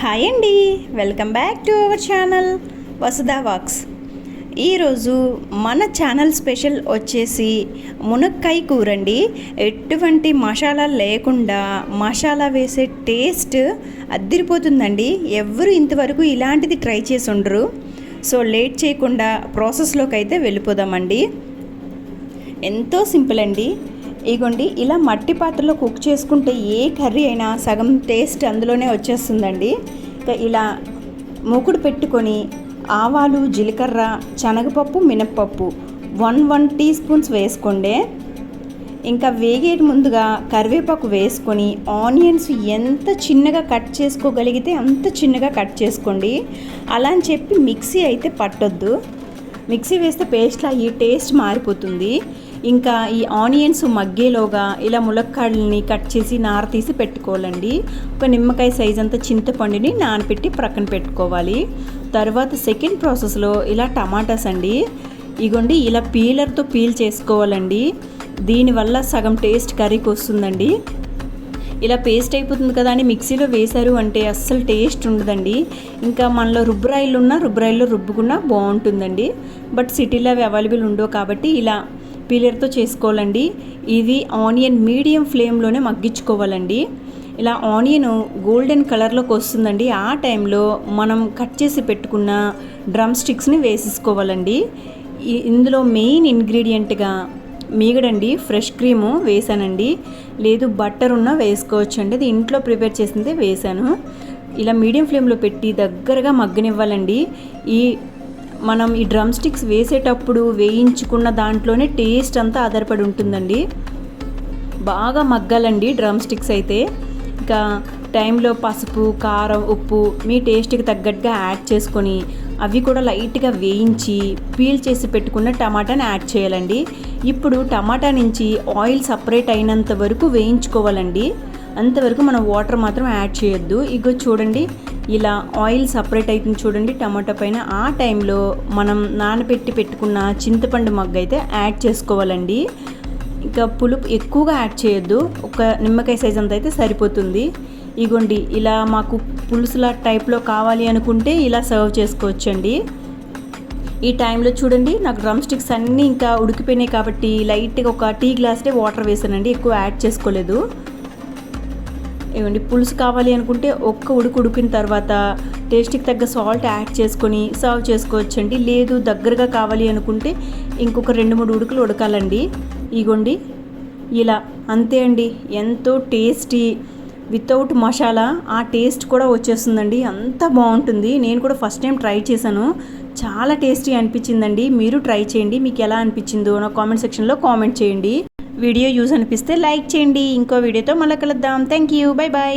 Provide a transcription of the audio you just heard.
Hi అండి. Welcome back to our channel Vasudha vlogs. ఈరోజు మన ఛానల్ స్పెషల్ వచ్చేసి మునక్కాయ కూరండి. ఎటువంటి మసాలా లేకుండా మసాలా వేసే టేస్ట్ అద్దిరిపోతుందండి. ఎవరు ఇంతవరకు ఇలాంటిది ట్రై చేసి ఉండరు. సో లేట్ చేయకుండా ప్రాసెస్లోకి అయితే వెళ్ళిపోదామండి. ఎంతో సింపుల్ అండి. ఇగోండి ఇలా మట్టి పాత్రలో కుక్ చేసుకుంటే ఏ కర్రీ అయినా సగం టేస్ట్ అందులోనే వచ్చేస్తుందండి. ఇంకా ఇలా మూకుడు పెట్టుకొని ఆవాలు జీలకర్ర శనగపప్పు మినప్పప్పు వన్ వన్ టీ స్పూన్స్ వేసుకోండి. ఇంకా వేగే ముందుగా కరివేపాకు వేసుకొని ఆనియన్స్ ఎంత చిన్నగా కట్ చేసుకోగలిగితే అంత చిన్నగా కట్ చేసుకోండి. అలా అని చెప్పి మిక్సీ అయితే పట్టొద్దు. మిక్సీ వేస్తే పేస్ట్లా ఈ టేస్ట్ మారిపోతుంది. ఇంకా ఈ ఆనియన్స్ మగ్గేలోగా ఇలా ములక్కాడల్ని కట్ చేసి నార తీసి పెట్టుకోవాలండి. ఒక నిమ్మకాయ సైజ్ అంత చింతపండుని నానపెట్టి ప్రక్కన పెట్టుకోవాలి. తర్వాత సెకండ్ ప్రాసెస్లో ఇలా టమాటాస్ అండి. ఇగోండి ఇలా పీలర్తో పీల్ చేసుకోవాలండి. దీనివల్ల సగం టేస్ట్ కర్రీకి వస్తుందండి. ఇలా పేస్ట్ అయిపోతుంది కదా అని మిక్సీలో వేశారు అంటే అస్సలు టేస్ట్ ఉండదండి. ఇంకా మనలో రుబ్బురాయిలు ఉన్న రుబ్బురాయిల్లో రుబ్బుకున్నా బాగుంటుందండి. బట్ సిటీలో అవి అవైలబుల్ ఉండవు కాబట్టి ఇలా పీలర్తో చేసుకోవాలండి. ఇది ఆనియన్ మీడియం ఫ్లేమ్లోనే మగ్గించుకోవాలండి. ఇలా ఆనియన్ గోల్డెన్ కలర్లోకి వస్తుందండి. ఆ టైంలో మనం కట్ చేసి పెట్టుకున్న డ్రమ్ స్టిక్స్ని వేసేసుకోవాలండి. ఇందులో మెయిన్ ఇంగ్రీడియంట్గా మీగడండి ఫ్రెష్ క్రీము వేసానండి. లేదు బట్టర్ ఉన్న వేసుకోవచ్చు అండి అది ఇంట్లో ప్రిపేర్ చేసిందే వేసాను. ఇలా మీడియం ఫ్లేమ్లో పెట్టి దగ్గరగా మగ్గనివ్వాలండి. ఈ మనం ఈ డ్రమ్ స్టిక్స్ వేసేటప్పుడు వేయించుకున్న దాంట్లోనే టేస్ట్ అంతా ఆధారపడి ఉంటుందండి. బాగా మగ్గాలండి డ్రమ్ స్టిక్స్ అయితే. ఇంకా టైంలో పసుపు కారం ఉప్పు మీ టేస్ట్కి తగ్గట్టుగా యాడ్ చేసుకొని అవి కూడా లైట్గా వేయించి పీల్ చేసి పెట్టుకున్న టమాటాని యాడ్ చేయాలండి. ఇప్పుడు టమాటా నుంచి ఆయిల్ సపరేట్ అయినంత వరకు వేయించుకోవాలండి. అంతవరకు మనం వాటర్ మాత్రం యాడ్ చేయొద్దు. ఇగో చూడండి ఇలా ఆయిల్ సపరేట్ అవుతుంది చూడండి టమాటా పైన. ఆ టైంలో మనం నానబెట్టి పెట్టుకున్న చింతపండు మగ్గు అయితే యాడ్ చేసుకోవాలండి. ఇంకా పులుపు ఎక్కువగా యాడ్ చేయొద్దు. ఒక నిమ్మకాయ సైజ్ అంత అయితే సరిపోతుంది. ఇగోండి ఇలా మాకు పులుసుల టైప్లో కావాలి అనుకుంటే ఇలా సర్వ్ చేసుకోవచ్చండి. ఈ టైంలో చూడండి నాకు డ్రమ్ స్టిక్స్ అన్నీ ఇంకా ఉడికిపోయినాయి కాబట్టి లైట్గా ఒక టీ గ్లాస్టే వాటర్ వేసానండి ఎక్కువ యాడ్ చేసుకోలేదు. ఇవ్వండి పులుసు కావాలి అనుకుంటే ఒక్క ఉడుకు ఉడికిన తర్వాత టేస్ట్కి తగ్గ సాల్ట్ యాడ్ చేసుకొని సర్వ్ చేసుకోవచ్చండి. లేదు దగ్గరగా కావాలి అనుకుంటే ఇంకొక రెండు మూడు ఉడుకులు ఉడకాలండి. ఇగోండి ఇలా అంతే అండి. ఎంతో టేస్టీ. వితౌట్ మసాలా ఆ టేస్ట్ కూడా వచ్చేస్తుందండి. అంత బాగుంటుంది. నేను కూడా ఫస్ట్ టైం ట్రై చేశాను. చాలా టేస్టీ అనిపించిందండి. మీరు ట్రై చేయండి. మీకు ఎలా అనిపించిందో నా కామెంట్ సెక్షన్లో కామెంట్ చేయండి. వీడియో యూజ్ అనిపిస్తే లైక్ చేయండి. ఇంకో వీడియోతో మళ్ళీ కలుద్దాం. Thank you bye bye